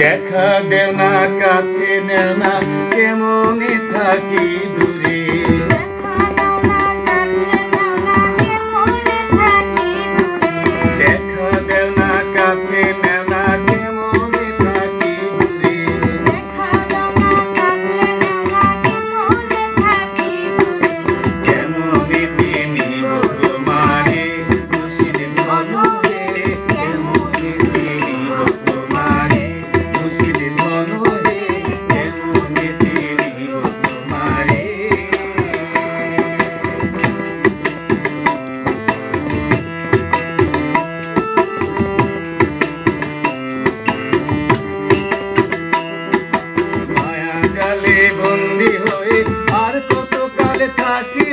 দেখা দেও না কাছে নেও না কেমনে থাকি দূরে। Happy